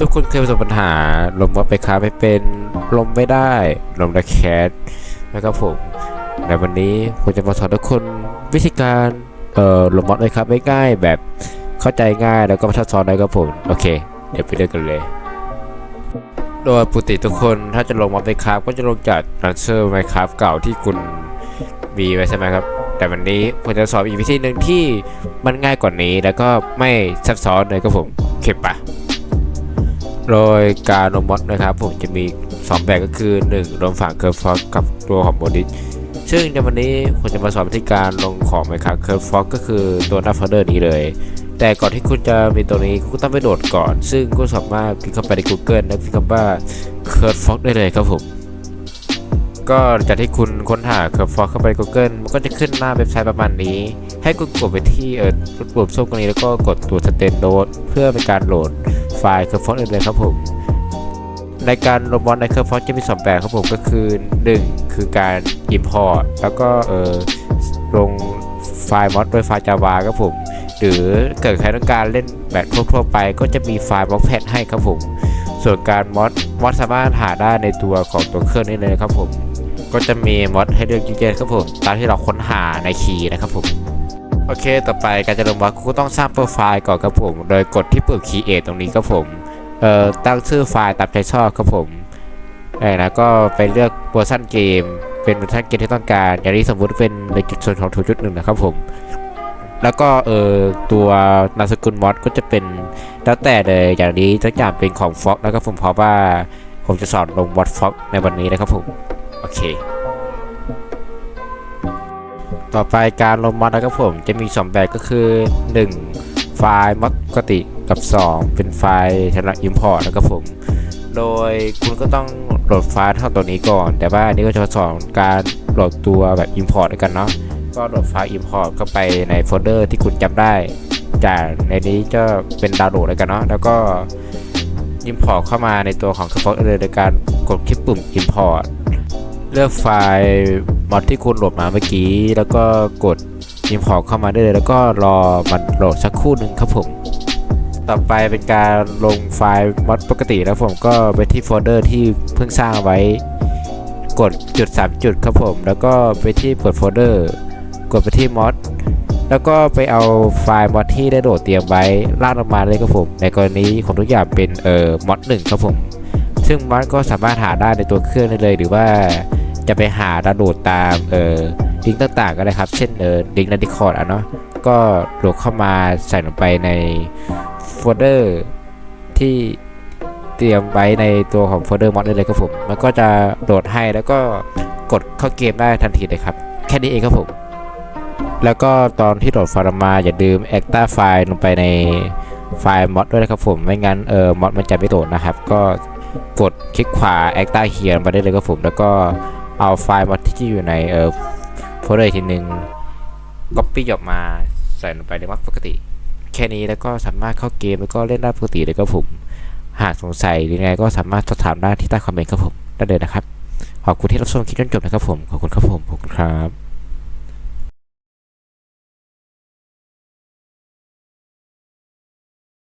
ทุกคนเคยประสบปัญหาลมมอดไปค้าไม่เป็นลมไม่ได้ลมระแคสนะครับผมในวันนี้ผมจะมาสอนทุกคนวิธีการเอ่อลมมอดไปค้าไม่ง่ายแบบเข้าใจง่ายแล้วก็มาทัดซ้อนได้ครับผมโอเค เดี๋ยวไปเริ่มกันเลย โดยปกติทุกคนถ้าจะลงมอดไปค้าก็จะลงจากรันเซอร์ไมคราฟเก่าที่คุณมีไว้ใช่ไหมครับแต่วันนี้ผมจะสอนอีกวิธีหนึ่งที่มันง่ายกว่านี้แล้วก็ไม่ซับซ้อนเลยครับผมโอเคปะ โดยการลงมอดนะครับ ผมจะมี 2 แบบก็คือ 1 ลงฝั่งเคิร์ฟฟอกกับตัวของโมดิสซึ่งในวันนี้ผมจะมาสอนวิธีการลงของไมครับเคิร์ฟฟอกก็คือตัวหน้าโฟลเดอร์นี้เลย แต่ก่อนที่คุณจะมีตัวนี้คุณต้องไปโหลดก่อน ซึ่งคุณสามารถพิมพ์เข้าไปใน Google และพิมพ์คำว่า c u r v e f o x ได้เลยครับผมก็จากที่คุณค้นหา c u r v e f o x เข้าไปใน Google มันก็จะขึ้นหน้าเว็บไซต์ประมาณนี้ ให้คุณกดไปที่เออปุ่มส้มตรงนี้แล้วก็กดตัว s t a n d o เพื่อเป็นการโหลด ไฟล์ c u r v e f o x ได้เลยครับผมในการลงมอดในเคอร์ฟอจะมีสองแบบครับผมก็คือ 1 คือการ Import แล้วก็เออลงไฟล์มอดโดยไฟล์ Java ครับผม หรือเกิดใครต้องการเล่นแบบทั่วๆไป ก็จะมีไฟล์บล็อกแพดให้ครับผม ส่วนการมอดมอดสามารถหาได้ในตัวของตัวเครื่องนี้เลยครับผม ก็จะมีมอดให้เลือกเยอะแยะครับผม ตามที่เราค้นหาในคีย์นะครับผม โอเค ต่อไปการจะลงมอดก็ต้องสร้างโปรไฟล์ก่อนครับผม โดยกดที่ปุ่ม Create ตรงนี้ครับผม เอ่อ ตั้งชื่อไฟล์ตามใจชอบครับผมเออนะก็ไปเลือกเวอร์ชันเกม เป็นเวอร์ชันเกมที่ต้องการ อย่างนี้สมมุติเป็นในจุดส่วนของ0.1นะครับผม แล้วก็เออตัวนามสกุลมอดก็จะเป็นแล้วแต่เลยอย่างนี้ทุกอย่างเป็นของฟ็อกนะครับผมเพราะว่าผมจะสอนลงมอดฟ็อกในวันนี้นะครับผม โอเค ต่อไปการลงมอดนะครับผมจะมีสองแบบก็คือ 1 ไฟล์มอดปกติกับ 2 เป็นไฟล์สำหรับ Import นะครับผม โดยคุณก็ต้องโหลดไฟล์ทั้งตัวนี้ก่อน แต่ว่าอันนี้ก็จะสอนการโหลดตัวแบบ Import ด้วยกันเนาะก็โหลดไฟล์ Import เข้าไปในโฟลเดอร์ที่คุณจำได้ จากในนี้จะเป็นดาวน์โหลดแล้วกันเนาะแล้วก็ Import เข้ามาในตัวของเครื่องเลยโดยการกดคลิกปุ่ม Import เลือกไฟล์ มอดที่คุณโหลดมาเมื่อกี้ แล้วก็กด Import เข้ามาได้เลย แล้วก็รอมันโหลดสักครู่หนึ่งครับผม ต่อไปเป็นการลงไฟล์มอดปกติแล้วผมก็ไปที่โฟลเดอร์ที่เพิ่งสร้างไว้ กดจุด3จุดครับผม แล้วก็ไปที่เปิดโฟลเดอร์กดไปที่มอดแล้วก็ไปเอาไฟล์มอดที่ได้โหลดเตรียมไว้ลากลงมาเลยครับผม ในกรณีของทุกอย่างเป็นเอ่อมอดหนึ่งครับผม ซึ่งมอดก็สามารถหาได้ในตัวเครื่องได้เลยหรือว่า จะไปหาดาวน์โหลดตามเออลิงก์ต่างๆก็ได้ครับ เช่นเออลิงก์ในดิคอร์ดอะเนาะก็โหลดเข้ามาใส่ลงไปในโฟลเดอร์ที่เตรียมไว้ในตัวของโฟลเดอร์มอดได้เลยครับผม มันก็จะโหลดให้แล้วก็กดเข้าเกมได้ทันทีเลยครับ แค่นี้เองครับผม แล้วก็ตอนที่โหลดไฟล์ลงมาอย่าลืม Acta ไฟล์ลงไปในไฟล์มอดด้วยนะครับผม ไม่งั้นเออมอดมันจะไม่โหลดนะครับ ก็กดคลิกขวา Acta เขียนมาได้เลยครับผม แล้วก็ เอาไฟล์มาที่อยู่ในเออโฟลเดอร์อีกทีหนึ่งก๊อปปี้ออกมาใส่ลงไปในมัดปกติ แค่นี้แล้วก็สามารถเข้าเกมแล้วก็เล่นได้ปกติเลยครับผม หากสงสัยหรือไงก็สามารถสอบถามได้ที่ใต้คอมเมนต์ครับผมได้เลยนะครับ ขอบคุณที่รับชมคลิปจนจบนะครับผม ขอบคุณครับผมขอบคุณครับ